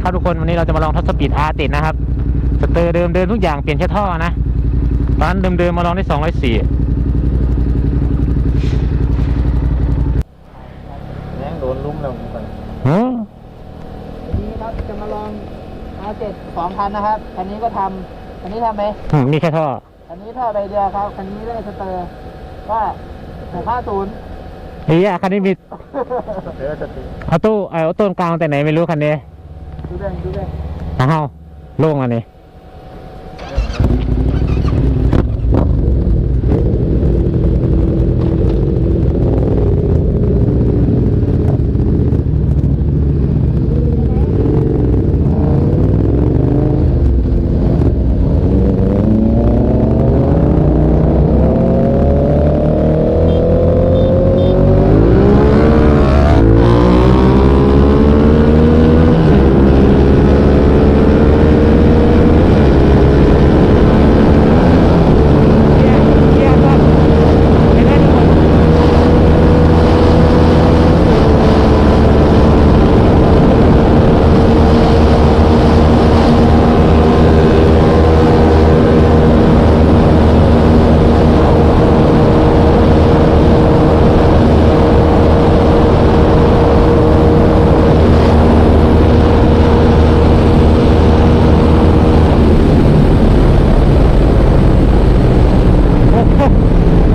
ดีครับทุกคนวันนี้เราจะมาลองทดสปีดอาร์ติดนะครับสเตอร์เดิมเดิมทุกอย่างเปลี่ยนแค่ท่อนะตอนนั้นเดิมเดิมๆมาลองได้สองร้อยสี่แรงโดนลุ้มแล้วก่อนวันนี้ครับจะมาลอง R7 สองคันนะครับคันนี้ก็ทำคันนี้ทำไหมมีแค่ท่อคันนี้ท่อใบเดียวครับคันนี้ได้สเตอร์ว่าหกห้าศูนย์เฮียคันนี้มีเอาตู้เอาต้นกลางแต่ไหนไม่รู้คันนี้ ดูเรื่องดูเรื่องอ้าวโล่งอันนี้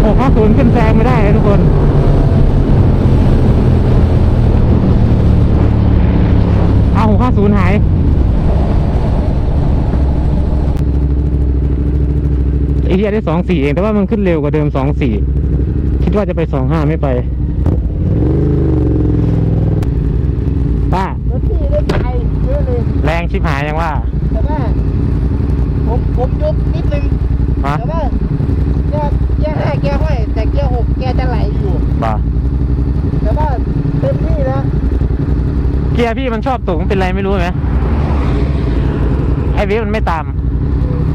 หกห้าศูนย์ขึ้นแซงไม่ได้นะทุกคน เอาหกห้าศูนย์หาย ไอ้ที่ได้สองสี่เอง แต่ว่ามันขึ้นเร็วกว่าเดิมสองสี่คิดว่าจะไปสองห้าไม่ไป ป้า รถที่ได้ไกลเยอะเลยแรงชิบหายยังว่า แต่ว่าผมผมยกนิดนึงฮะแต่ว่าแกแกห้าแกห้อย แต่แกหกแกจะไหลอยู่ บ่าแต่ว่าเต็มที่แล้วเกียร์พี่มันชอบตกมันเป็นไรไม่รู้ไหมไอเวฟมันไม่ตาม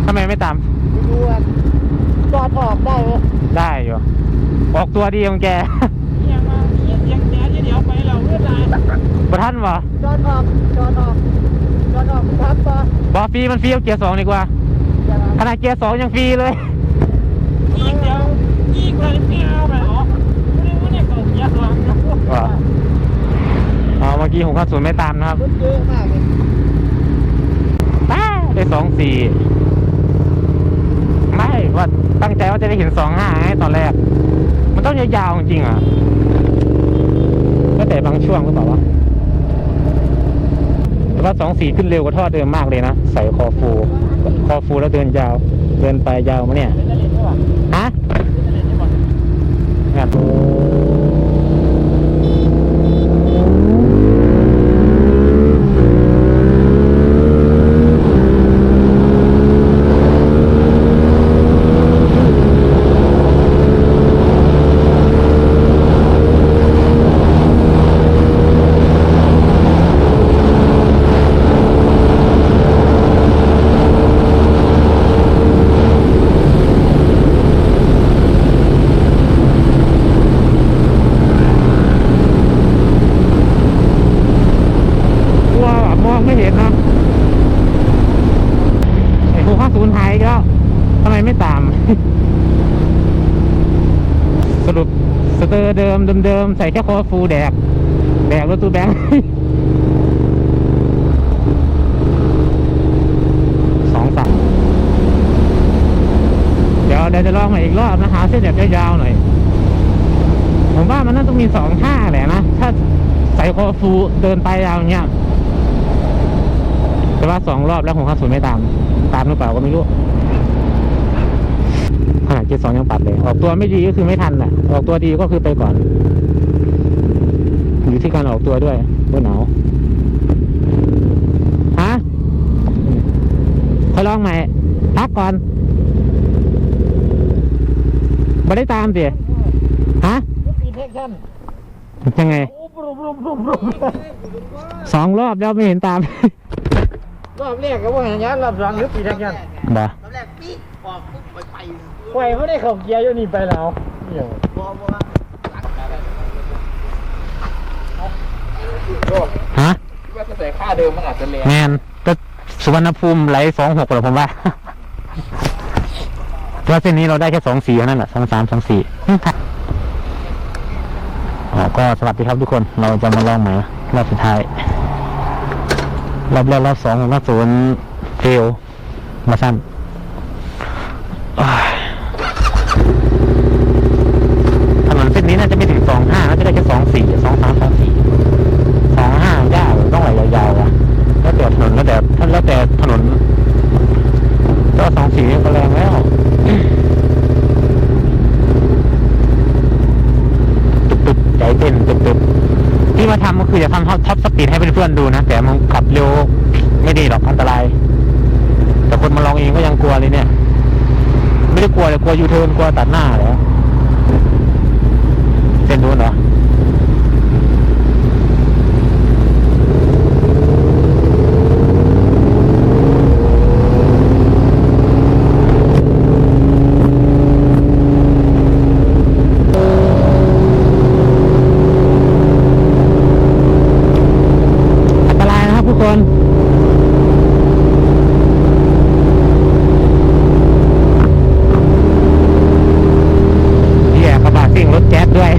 ทำไมไม่ตามไปดูกัน จอดออกได้ไหมได้อยู่ ออกตัวดีของแกยังมายังแกจะเดี๋ยวไปเราเมื่อไหร่ประท่านวะจอดออกจอดออกจอดออกครับปะบอฟรีมันฟรีเอาเกียร์สองดีกว่าขนาดเกียร์สองยังฟรีเลยอีกเดียวอีกเลยเปรี้ยวไปเหรอไม่ได้ว่าเนี่ยเก่าเกียร์สองว่ะเอาเมื่อกี้หกข้าศูนย์ไม่ตามนะครับรถเยอะมากเลยป้าได้สองสี่ ว่าตั้งใจว่าจะได้เห็นสองห้าไงตอนแรก มันต้องยาวๆจริงอะก็แต่บางช่วงหรือเปล่าวะแต่ว่าสองสี่ขึ้นเร็วกว่าท่อเดิมมากเลยนะใส่คอฟู คอฟูแล้วเดินยาว เดินไปยาวมาเนี่ยเป็นอะไรได้ป่ะฮะเป็นอะไรได้ป่ะ ครับกลัวแบบมองไม่เห็นนะไอ้หกห้าศูนย์หายอีกแล้วทำไมไม่ตาม สรุปสเต อเดิมเดิมๆใส่แค่คอฟูแดก แดกรถตู้แบงค์สองสามเดี๋ยวเดี๋ยวจะลองใหม่อีกรอบนะหาเส้นแบบยาวๆหน่อย ผมว่ามันน่าต้องมีสองท่าแหละนะ ถ้าใส่คอฟูเดินไปยาวเงี้ยแต่ว่าสองรอบแล้วของข้าศูนไม่ตาม ตามหรือเปล่าก็ไม่รู้ ขนาดเจ็ดสองยังปัดเลย ออกตัวไม่ดีก็คือไม่ทันแหละออกตัวดีก็คือไปก่อน อยู่ที่การออกตัวด้วยเมื่อหนาวฮะขอลองใหม่พักก่อนไม่ได้ตามสิฮะรถปีเทคชั่นยังไงโอ้บรุมบรุมบรุมบรุมสองรอบแล้วไม่เห็นตาม รอบแรกก็ว่าอย่างนี้รอบสองรถปีเทคชั่นบ่ตอนแรกปี๊ดออกปุ๊บไปไป ไฟไม่ได้เข้าเกียร์อยู่นี่ไปแล้วเดี๋ยวบอบอกว่าฮะว่าจะใส่ค่าเดิมมันอาจจะแรงแมนก็สุวรรณภูมิไหลสองหกเลยผมว่าเพราะเส้นนี้เราได้แค่สองสี่เท่านั้นแหละสองสามสองสี่อ๋อก็สวัสดีครับทุกคนเราจะมาลองใหม่รอบสุดท้ายรอบแรกรอบสองของรอบศูนย์เฟลมาสั้นอ้ายถนนเส้นนี้น่าจะไม่ถึงสองห้าน่าจะได้แค่สองสี่สองสามสองสี่สองห้ายากต้องไหลยาวๆอะแล้วแต่ถนนแล้วแต่ท่านแล้วแต่ถนนก็สองสี่ก็ แรงแล้วตึบๆใจเต้นตึบๆที่มาทำก็คือจะทำท็อปสปีดให้เพื่อนๆดูนะ แต่มันขับเร็วไม่ดีหรอกอันตราย แต่คนมาลองเองก็ยังกลัวเลยเนี่ย ไม่ได้กลัวเลยกลัวยูเทิร์นกลัวตัดหน้าแล้วเส้นนู้นเหรอ อันตรายนะครับทุกคน เฮียกระบะซิ่งรถแจ๊สด้วย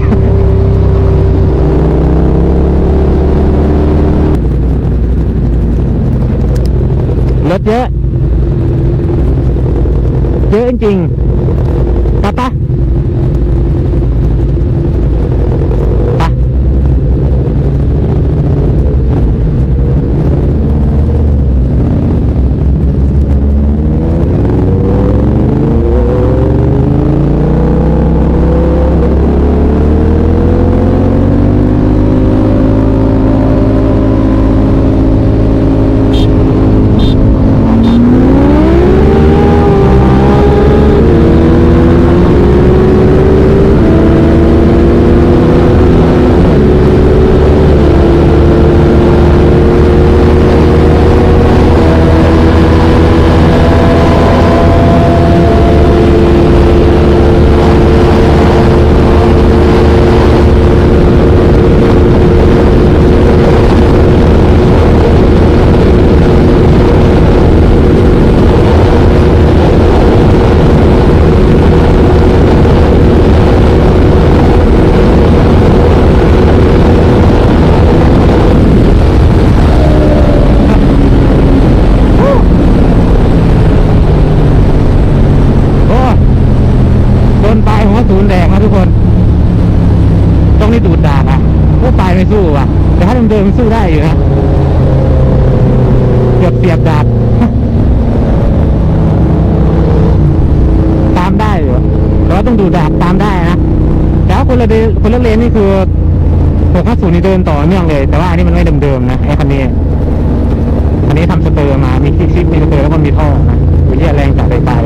รถเยอะ เยอะจริงๆไปปะไป โอ้โดนปลายหัวศูนย์แดงนะทุกคน ต้องนี่ดูดดาบอะพวกปลาย ไม่สู้อะ แต่ถ้าเดิมๆมันสู้ได้อยู่นะเกือบเสียบดาบตามได้อยู่แต่ว่าต้องดูดาบตามได้นะแต่ว่าคนละเดคนละเลนนี่คือหกห้าศูนย์นี่เดินต่อเนื่องเลย แต่ว่าอันนี้มันไม่เดิมๆนะไอ้คันนี้อันนี้ทำสเตอร์มามีคลิปมีสเตอร์แล้วก็มีท่อนะวิทยแรงจากปลาย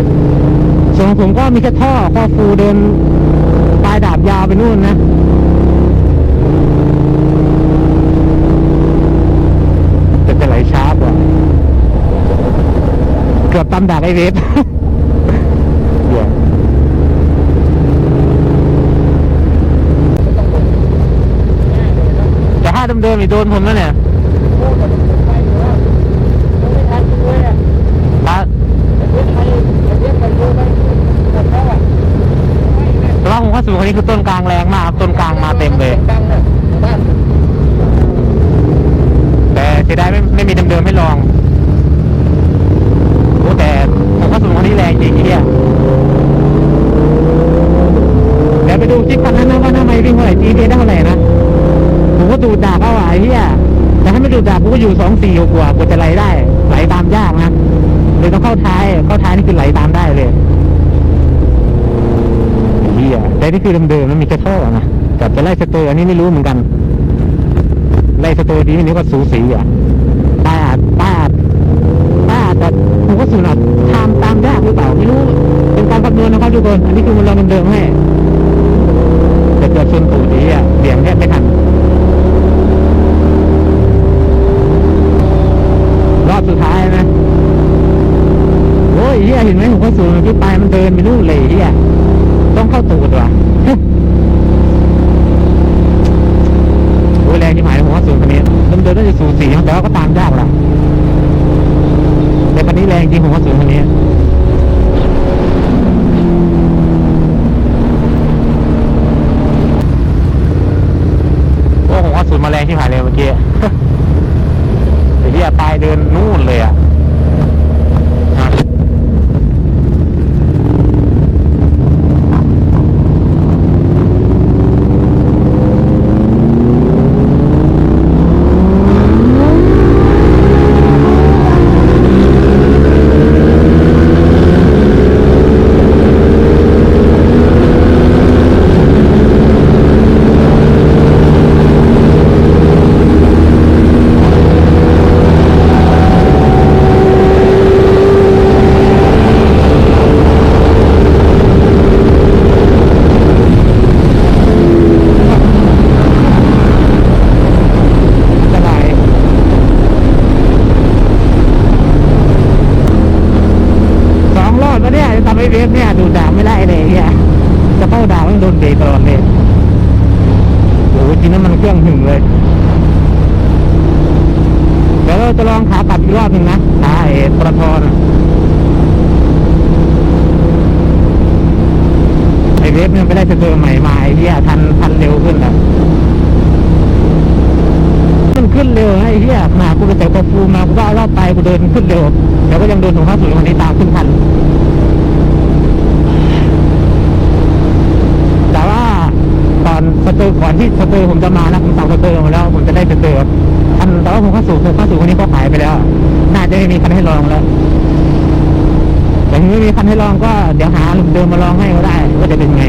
ๆส่วนของผมก็มีแค่ท่อข้อฟูเดินปลายดาบยาวไปนู่นนะจะไหลช้ากว่า เกือบตำดาบไอเวฟเดี๋ยวแต่ถ้าเดิมๆอีกโดนผมแล้วเนี่ยถ้าแต่ว่าผมว่าสูงคนนี้คือต้นกลางแรงมากครับต้นกลางมาเต็มเลยแต่เสียดายไม่ไม่มีเดิมๆไม่ลองโอ้แต่ ผมว่าสูงคนนี้แรงจริงเนี่ยเดี๋ยวไปดูคลิปคันนั้นนะว่าหน้าไม่วิ่งเท่าไหร่ GPS ได้เท่าไหร่นะผมก็ดูดดาบเข้าไอ้เหี้ยแต่ถ้าไม่ดูดดาบผมก็อยู่สองสี่กว่ากว่าจะไหลได้ไหลตามยากนะเลยต้องเข้าท้ายเข้าท้ายนี่คือไหลตามได้เลยเหี้ยแต่นี่คือเดิมๆมันมีแค่ท่อนะกับจะไล่สเตอร์อันนี้ไม่รู้เหมือนกันไล่สเตอร์ดีนี่ก็สูสีอะป้าดป้าดป้าดแต่ผมก็ สูนัดตามตามยากหรือเปล่าไม่รู้ เป็นการคำนวณนะครับทุกคน อันนี้คือมันลองเดิมๆให้แต่เกิดชนตูดนี้อะเบี่ยงแทบไม่ทันรอบสุดท้ายนะโอ้ยเฮียเห็นไหมผมก็สูงที่ปลายมันเดินไปนู่นเลยเฮียต้องเข้าตูดว่ะโอ้ยแรงที่หมายผมว่าสูงคนนี้เดิมๆน่าจะสูสีแต่ว่าก็ตามยากละ นี้แรงจริงผมว่าสูงคันนี้โอ้ผมว่าสูงมาแรงที่ผ่านเลยเมื่อกี้แต่ที่ปลายเดินนู่นเลยอะ ลองขากลับอีกรอบหนึ่งนะขาไอ้ปตทนะไอ้เวฟเนี่ยไปได้สเตอร์ใหม่มาไอ้เหี้ยทันทันเร็วขึ้นอะมันขึ้นเร็วนะไอ้เหี้ยมากูไปแต่กฟูมากูก็เอารอบไปกูเดินขึ้นเร็วเดี๋ยวก็ยังโดนหนูห้าศูนย์วันนี้ตามขึ้นทันแต่ว่าตอนสเตอร์ก่อนที่สเตอร์ผมจะมานะผมสั่งสเตอร์มาแล้วผมจะได้สเตอร์ ข้าสู่ผมเข้าสู่คนนี้เขาขายไปแล้ว น่าจะไม่มีคันให้ลองแล้วแต่ถ้าไม่มีคันให้ลองก็เดี๋ยวหาลุมเดิมมาลองให้ก็ได้ว่าจะเป็นไง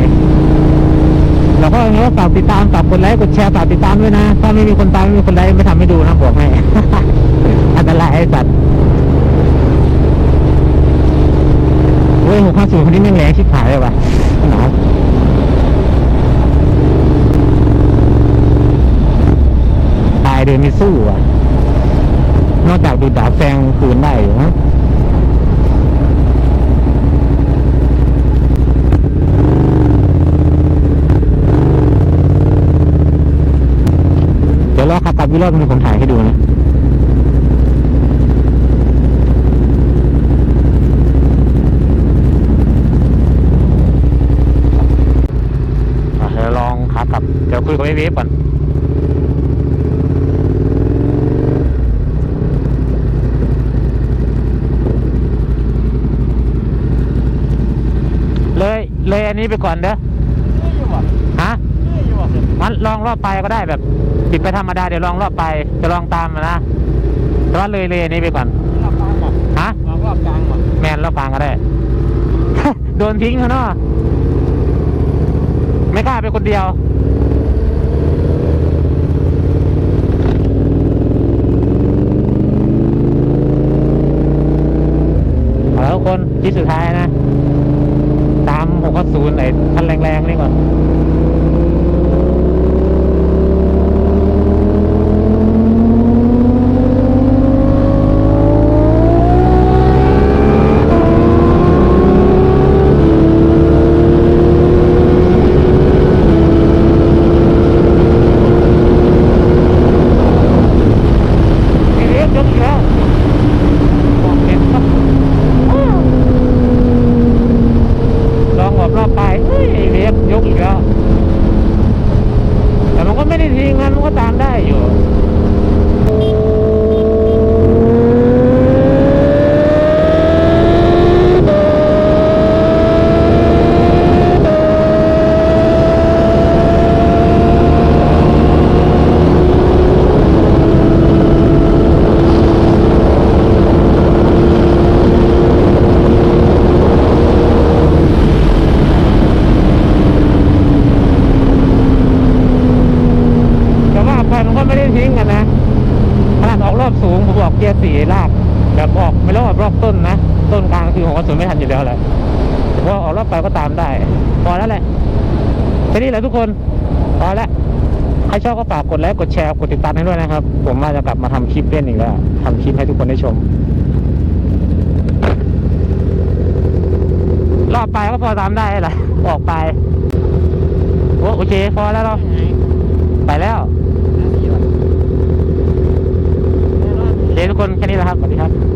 แล้วก็งั้นก็ฝากติดตามฝากกดไลค์กดแชร์ฝากติดตามด้วยนะ ถ้าไม่มีคนตามไม่มีคนไลค์ไม่ทำให้ดูนะบอกให้อันตรายไอ้สัตว์เว้ยหกห้าศูนย์คนนี้แม่งแรงชิบหายเลยว่ะหนาวตายเดินไม่สู้อะ นอกจากดูดาแซงคืนได้อยู่นะเดี๋ยวรอขับกลับวิโรจน์มีผมถ่ายให้ดูนะอะเดี๋ยวลองขากลับเดี๋ยวคุยกับไอ้เวฟก่อน เลยเลย อันนี้ไปก่อนเด้อฮะงั้นลองรอบไปก็ได้แบบปิดไปธรรมดาเดี๋ยวลองรอบไปจะลองตามมานะแต่ว่าเลยเลยอันนี้ไปก่อนรอบกลางก่อนฮะลองรอบกลางก่อนแมนรอบกลางก็ได้ โดนทิ้งเขาเนาะไม่กล้าไปคนเดียวเอาละทุกคนที่สุดท้ายนะ ตามหกศูนย์ไอ้คันแรงๆนี่ก่อน ไอ้เรียกยกอีกแล้วบอกเห็นปะลองแบบรอบไปเฮ้ยไอ้เรียกยกอีกแล้ว แต่มันก็ไม่ได้ทิ้งนะมันก็ตามได้อยู่ แต่ว่าไปมันก็ไม่ได้ทิ้งกันนะขนาดออกรอบสูงผมบอกเกียร์สี่ลากแบบออกไม่รอบรอบต้นนะ ต้นกลางคือผมก็ สวนไม่ทันอยู่แล้วแหละแต่ว่าออกรอบไปก็ตามได้ พอแล้วแหละแค่นี้แหละทุกคน พอแล้วใครชอบก็ฝากกดไลค์กดแชร์กดติดตามให้ด้วยนะครับ ผมว่าจะกลับมาทำคลิปเล่นอีกแล้วทำคลิปให้ทุกคนได้ชม รอบไปก็พอตามได้แหละออกไปโอ้โอเค พอแล้วเราไปแล้วโอเคทุกคนแค่นี้แหละครับสวัสดีครับ